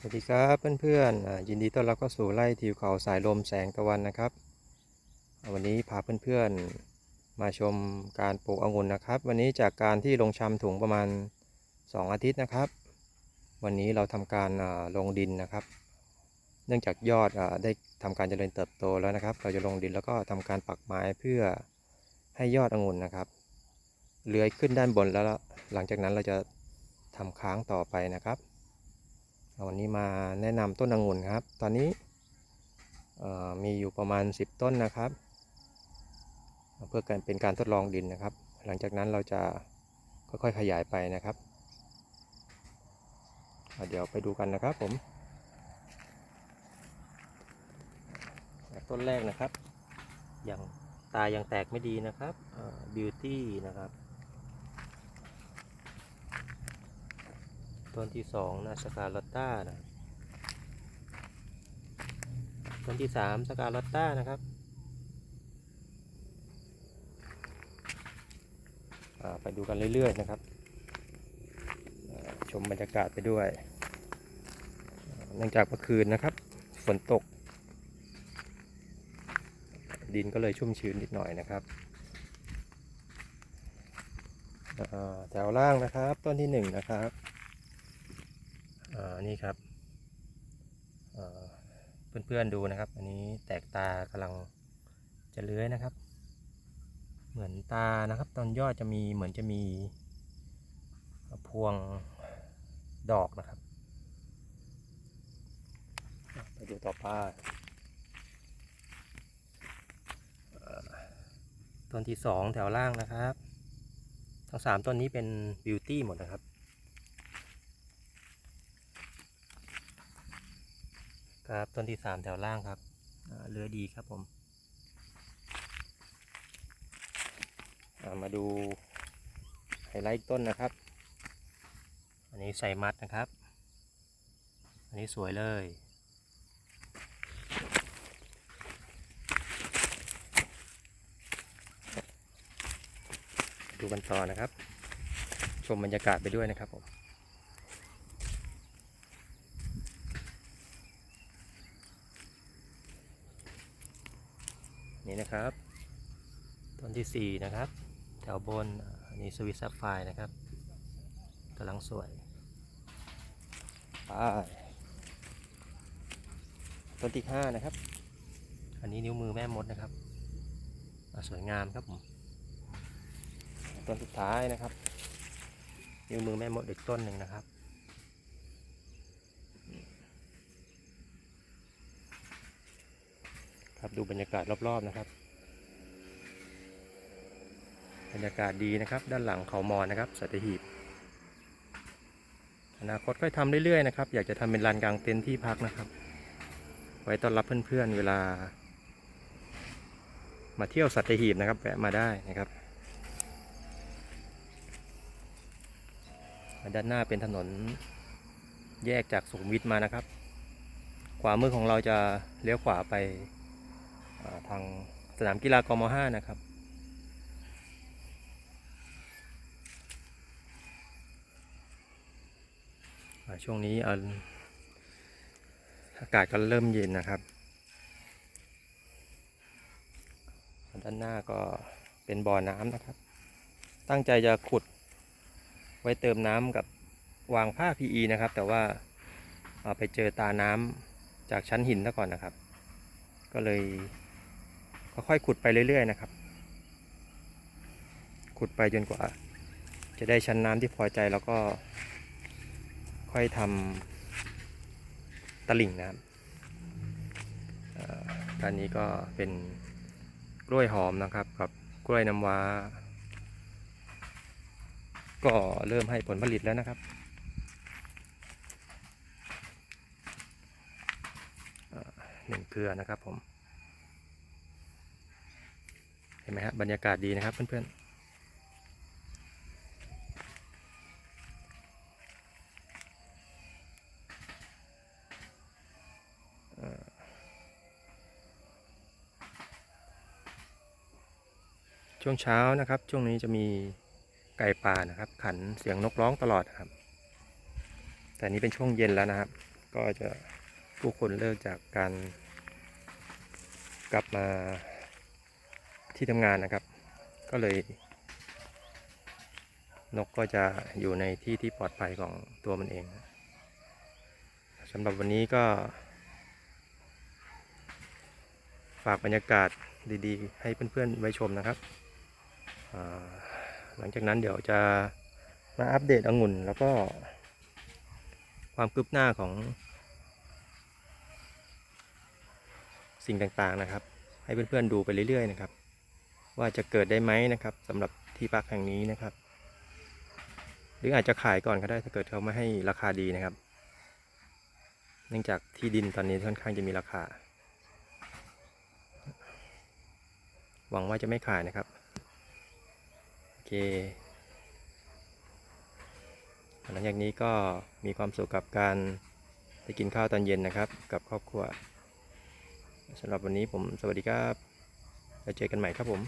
สวัสดีครับเพื่อนๆยินดีต้อนรับเข้าสู่ไร่ทิวเขาสายลมแสงตะวันนะครับ วันนี้พาเพื่อนๆมาชมการปลูกองุ่นนะครับ วันนี้จากการที่ลงชำถุงประมาณ 2 อาทิตย์นะครับ วันนี้เราทำการลงดินนะครับ เนื่องจากยอดได้ทำการเจริญเติบโตแล้วนะครับ เราจะลงดินแล้วก็ทำการปักไม้เพื่อให้ยอดองุ่นนะครับเลื้อยขึ้นด้านบนแล้วหลังจากนั้นเราจะทำค้างต่อไปนะครับ วันนี้มาแนะนำต้นองุ่นครับ ตอนนี้มีอยู่ประมาณ 10 ต้นนะครับ เพื่อการเป็นการทดลองดินนะครับ หลังจากนั้นเราจะค่อยๆขยายไปนะครับ เดี๋ยวไปดูกันนะครับผมต้นแรกนะครับยังตายังแตกไม่ดีนะครับบิวตี้นะครับ ต้นที่สองนะสกาลอตต้านะต้นที่สามสกาลอตต้านะครับไปดูกันเรื่อยๆนะครับ ชมบรรยากาศไปด้วยเนื่องจากเมื่อคืนนะครับ ฝนตก ดินก็เลยชุ่มชื้นนิดหน่อยนะครับแถวล่างนะครับต้นที่หนึ่งนะครับ อ่านี่ครับเเพื่อนๆดูนะครับ อันนี้แตกตากำลังจะเลื้อยนะครับ เหมือนตานะครับ ตอนยอดจะมีเหมือนจะมีพวงดอกนะครับไปดูต่อไปต้นที่สองแถวล่างนะครับ ทั้งสามต้นนี้เป็นบิวตี้หมดนะครับ ครับ ต้นที่สามแถวล่างครับอ่าเรือดีครับผมอ่ามาดูไฮไลท์อีกต้นนะครับ อันนี้ใส่มัดนะครับ อันนี้สวยเลย ดูกันต่อนะครับ ชมบรรยากาศไปด้วยนะครับผม นี่นะครับ ต้นที่ 4 นะครับ แถวบนอันนี้สวิตซับไฟนะครับกำลังสวยไปต้นที่ 5 นะครับ อันนี้นิ้วมือแม่มดนะครับ สวยงามครับผมต้นสุดท้ายนะครับ นิ้วมือแม่มดอีกต้นหนึ่งนะครับ ครับดูบรรยากาศรอบๆนะครับ บรรยากาศดีนะครับ ด้านหลังเขามอนนะครับสัตหีบอนาคตก็ทำเรื่อยๆนะครับ อยากจะทำเป็นลานกลางเต็นท์ที่พักนะครับ ไว้ต้อนรับเพื่อนๆเวลา มาเที่ยวสัตหีบนะครับแวะมาได้นะครับด้านหน้าเป็นถนนแยกจากสุขุมวิทมานะครับ ขวามือของเราจะเลี้ยวขวาไป ทางสนามกีฬากม .5 นะครับช่วงนี้อากาศก็เริ่มเย็นนะครับ ด้านหน้าก็เป็นบ่อน้ำนะครับ ตั้งใจจะขุดไว้เติมน้ำกับวางผ้า PE นะครับ แต่ว่าอ่าไปเจอตาน้ำจากชั้นหินซะก่อนนะครับ ก็เลย ค่อยๆขุดไปเรื่อยๆนะครับ ขุดไปจนกว่า จะได้ชั้นน้ำที่พอใจแล้วก็ ค่อยทำตลิ่งนะครับอ่านนี้ก็เป็นกล้วยหอมนะครับ กับกล้วยน้ำว้า ก็เริ่มให้ผลผลิตแล้วนะครับหนึ่งเครือนะครับผม ห็นไหมฮะบรรยากาศดีนะครับเพื่อนๆช่วงเช้านะครับ ช่วงนี้จะมีไก่ป่านะครับ ขันเสียงนกร้องตลอดครับ แต่นี้เป็นช่วงเย็นแล้วนะครับ ก็จะผู้คนเลิกจากการกลับมา ที่ทำงานนะครับ ก็เลย นกก็จะอยู่ในที่ที่ปลอดภัยของตัวมันเองสำหรับวันนี้ก็ ฝากบรรยากาศดีๆ ให้เพื่อนๆไว้ชมนะครับ หลังจากนั้นเดี๋ยวจะมาอัปเดตองุ่นแล้วก็ ความคืบหน้าของ สิ่งต่างๆนะครับ ให้เพื่อนๆดูไปเรื่อยๆนะครับ ว่าจะเกิดได้ไหมนะครับสำหรับที่พักแห่งนี้นะครับ หรืออาจจะขายก่อนก็ได้ถ้าเกิดเขาไม่ให้ราคาดีนะครับ เนื่องจากที่ดินตอนนี้ค่อนข้างจะมีราคา หวังว่าจะไม่ขายนะครับโอเคหลังจากนี้ก็มีความสุขกับการไปกินข้าวตอนเย็นนะครับ กับครอบครัวสำหรับวันนี้ผมสวัสดีครับแล้วเจอกันใหม่ครับผม